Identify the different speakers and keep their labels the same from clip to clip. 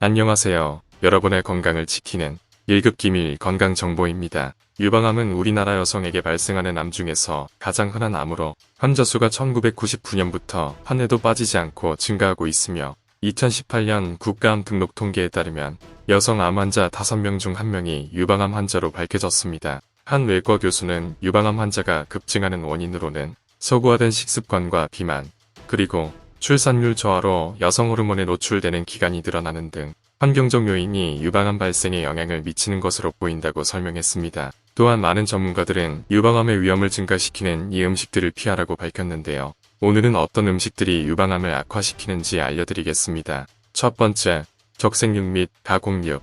Speaker 1: 안녕하세요. 여러분의 건강을 지키는 1급 기밀 건강 정보입니다. 유방암은 우리나라 여성에게 발생하는 암 중에서 가장 흔한 암으로 환자 수가 1999년부터 한 해도 빠지지 않고 증가하고 있으며 2018년 국가암 등록 통계에 따르면 여성 암 환자 5명 중 1명이 유방암 환자로 밝혀졌습니다. 한 외과 교수는 유방암 환자가 급증하는 원인으로는 서구화된 식습관과 비만, 그리고 출산율 저하로 여성 호르몬에 노출되는 기간이 늘어나는 등 환경적 요인이 유방암 발생에 영향을 미치는 것으로 보인다고 설명했습니다. 또한 많은 전문가들은 유방암의 위험을 증가시키는 이 음식들을 피하라고 밝혔는데요. 오늘은 어떤 음식들이 유방암을 악화시키는지 알려드리겠습니다. 첫 번째, 적색육 및 가공육.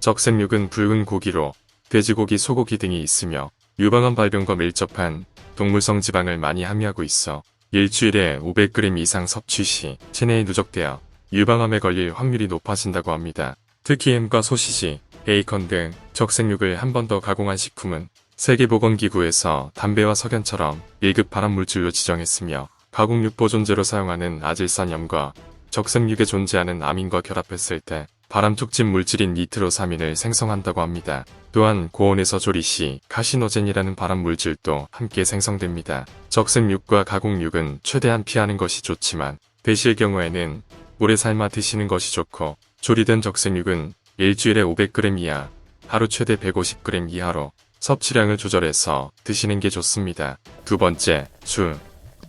Speaker 1: 적색육은 붉은 고기로 돼지고기, 소고기 등이 있으며 유방암 발병과 밀접한 동물성 지방을 많이 함유하고 있어 일주일에 500g 이상 섭취 시 체내에 누적되어 유방암에 걸릴 확률이 높아진다고 합니다. 특히 햄과 소시지, 베이컨 등 적색육을 한 번 더 가공한 식품은 세계보건기구에서 담배와 석연처럼 1급 발암물질로 지정했으며 가공육 보존제로 사용하는 아질산염과 적색육에 존재하는 아민과 결합했을 때 발암 촉진 물질인 니트로사민을 생성한다고 합니다. 또한 고온에서 조리 시 카시노젠이라는 발암 물질도 함께 생성됩니다. 적색육과 가공육은 최대한 피하는 것이 좋지만 드실 경우에는 오래 삶아 드시는 것이 좋고 조리된 적색육은 일주일에 500g 이하, 하루 최대 150g 이하로 섭취량을 조절해서 드시는 게 좋습니다. 두 번째, 술.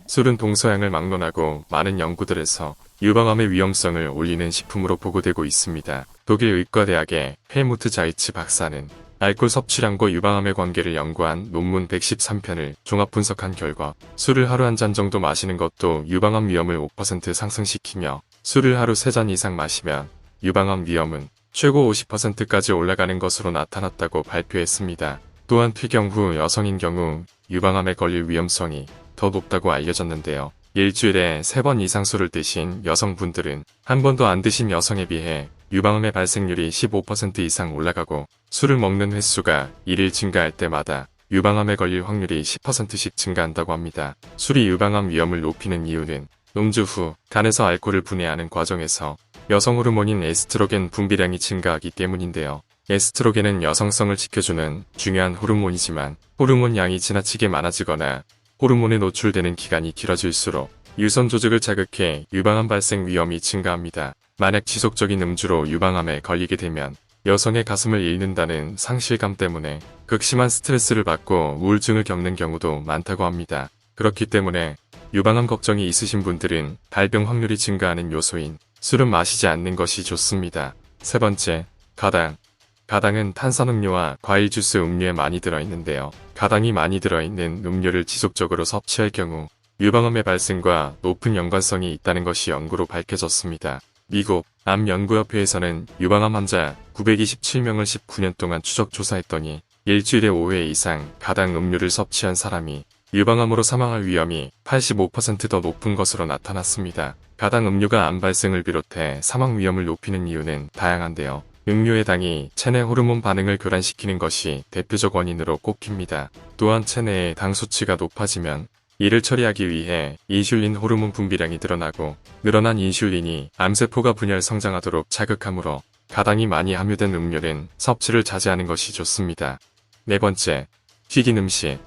Speaker 1: 술은 동서양을 막론하고 많은 연구들에서 유방암의 위험성을 올리는 식품으로 보고되고 있습니다. 독일 의과대학의 헬무트 자이츠 박사는 알코올 섭취량과 유방암의 관계를 연구한 논문 113편을 종합 분석한 결과 술을 하루 한 잔 정도 마시는 것도 유방암 위험을 5% 상승시키며 술을 하루 3잔 이상 마시면 유방암 위험은 최고 50%까지 올라가는 것으로 나타났다고 발표했습니다. 또한 폐경 후 여성인 경우 유방암에 걸릴 위험성이 더 높다고 알려졌는데요. 일주일에 3번 이상 술을 드신 여성분들은 한 번도 안 드신 여성에 비해 유방암의 발생률이 15% 이상 올라가고 술을 먹는 횟수가 1일 증가할 때마다 유방암에 걸릴 확률이 10%씩 증가한다고 합니다. 술이 유방암 위험을 높이는 이유는 음주 후 간에서 알코올을 분해하는 과정에서 여성 호르몬인 에스트로겐 분비량이 증가하기 때문인데요. 에스트로겐은 여성성을 지켜주는 중요한 호르몬이지만 호르몬 양이 지나치게 많아지거나 호르몬에 노출되는 기간이 길어질수록 유선 조직을 자극해 유방암 발생 위험이 증가합니다. 만약 지속적인 음주로 유방암에 걸리게 되면 여성의 가슴을 잃는다는 상실감 때문에 극심한 스트레스를 받고 우울증을 겪는 경우도 많다고 합니다. 그렇기 때문에 유방암 걱정이 있으신 분들은 발병 확률이 증가하는 요소인 술은 마시지 않는 것이 좋습니다. 세 번째, 가당. 가당은 탄산음료와 과일 주스 음료에 많이 들어있는데요. 가당이 많이 들어있는 음료를 지속적으로 섭취할 경우 유방암의 발생과 높은 연관성이 있다는 것이 연구로 밝혀졌습니다. 미국 암연구협회에서는 유방암 환자 927명을 19년 동안 추적 조사했더니 일주일에 5회 이상 가당 음료를 섭취한 사람이 유방암으로 사망할 위험이 85%더 높은 것으로 나타났습니다. 가당 음료가 암 발생을 비롯해 사망 위험을 높이는 이유는 다양한데요. 음료의 당이 체내 호르몬 반응을 교란시키는 것이 대표적 원인으로 꼽힙니다. 또한 체내의 당 수치가 높아지면 이를 처리하기 위해 인슐린 호르몬 분비량이 늘어나고 늘어난 인슐린이 암세포가 분열 성장하도록 자극하므로 가당이 많이 함유된 음료는 섭취를 자제하는 것이 좋습니다. 네 번째, 튀긴 음식.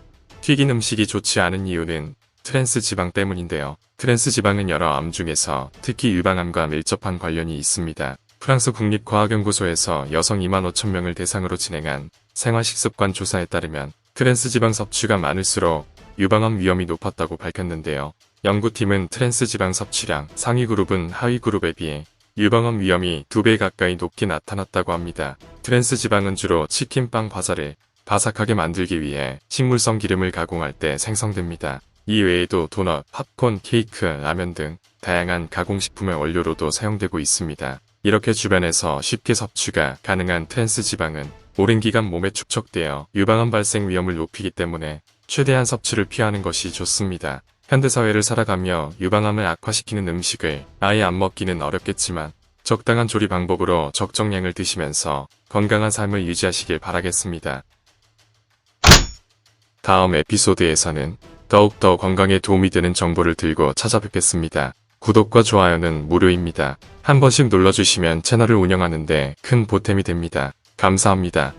Speaker 1: 튀긴 음식이 좋지 않은 이유는 트랜스 지방 때문인데요. 트랜스 지방은 여러 암 중에서 특히 유방암과 밀접한 관련이 있습니다. 프랑스 국립과학연구소에서 여성 2만 5천 명을 대상으로 진행한 생활식습관 조사에 따르면 트랜스 지방 섭취가 많을수록 유방암 위험이 높았다고 밝혔는데요. 연구팀은 트랜스 지방 섭취량 상위 그룹은 하위 그룹에 비해 유방암 위험이 2배 가까이 높게 나타났다고 합니다. 트랜스 지방은 주로 치킨, 빵, 과자를 바삭하게 만들기 위해 식물성 기름을 가공할 때 생성됩니다. 이 외에도 도넛, 팝콘, 케이크, 라면 등 다양한 가공식품의 원료로도 사용되고 있습니다. 이렇게 주변에서 쉽게 섭취가 가능한 트랜스 지방은 오랜 기간 몸에 축적되어 유방암 발생 위험을 높이기 때문에 최대한 섭취를 피하는 것이 좋습니다. 현대사회를 살아가며 유방암을 악화시키는 음식을 아예 안 먹기는 어렵겠지만 적당한 조리 방법으로 적정량을 드시면서 건강한 삶을 유지하시길 바라겠습니다. 다음 에피소드에서는 더욱더 건강에 도움이 되는 정보를 들고 찾아뵙겠습니다. 구독과 좋아요는 무료입니다. 한 번씩 눌러주시면 채널을 운영하는데 큰 보탬이 됩니다. 감사합니다.